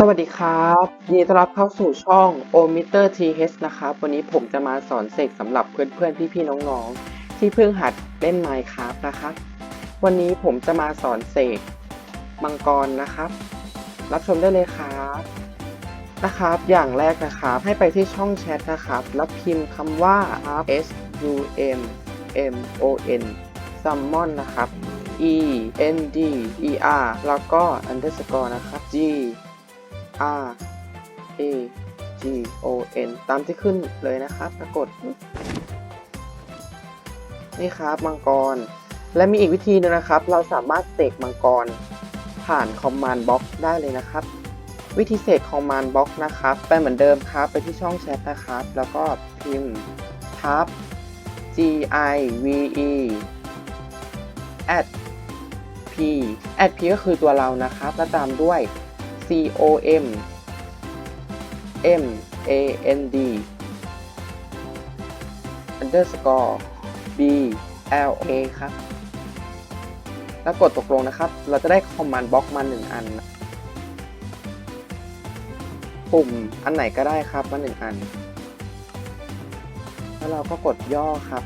สวัสดีครับยินดีต้อนรับเข้าสู่ช่อง o m e t e r TH นะครับ วันนี้ผมจะมาสอนเสกสำหรับเพื่อนๆ พี่ๆ น้องๆ ที่เพิ่งหัดเล่น Minecraft นะครับ วันนี้ผมจะมาสอนเสกมังกรนะครับ รับชมได้เลยครับนะครับ อย่างแรกนะครับ ให้ไปที่ช่องแชทนะครับ แล้วพิมพ์คำว่า S U M M O N summon นะครับ E N D E R แล้วก็ underscore นะครับ G R A G O N ตามที่ขึ้นเลยนะครับกฏนี่ครับมังกร และมีอีกวิธีหนึงนะครับ เราสามารถเสกมังกร ผ่านคอมมานด์บ็อกได้เลยนะครับ วิธีเสกคอมมานด์บ็อกนะครับไปเหมือนเดิมครับ ไปที่ช่องแชทนะครับ แล้วก็พิมพ์ทับ G I V E at p at p ก็คือตัวเรานะครับ แล้วตามด้วย c o m m a n d underscore b l a ครับ แล้วกดตกลงนะครับ เราจะได้คอมมานด์บล็อกมาหนึ่งอัน ปุ่มอันไหนก็ได้ครับมาหนึ่งอัน แล้วเราก็กดย่อครับ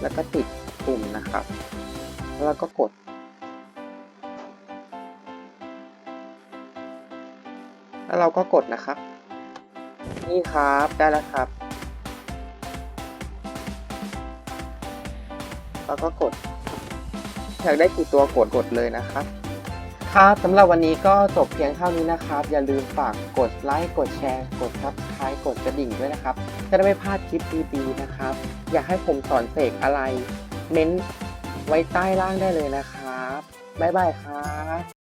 แล้วก็ติดปุ่มนะครับ แล้วก็กด แล้วเราก็กดนะครับ นี่ครับได้แล้วครับ แล้วก็กด อยากได้กี่ตัวกดกดเลยนะครับ ครับสำหรับวันนี้ก็จบเพียงเท่านี้นะครับ อย่าลืมฝากกดไลค์กดแชร์ กด subscribe กดกระดิ่งด้วยนะครับ จะได้ไม่พลาดคลิปดีๆนะครับ อยากให้ผมสอนเสกอะไร เม้นไว้ใต้ล่างได้เลยนะครับบ๊ายบายครับ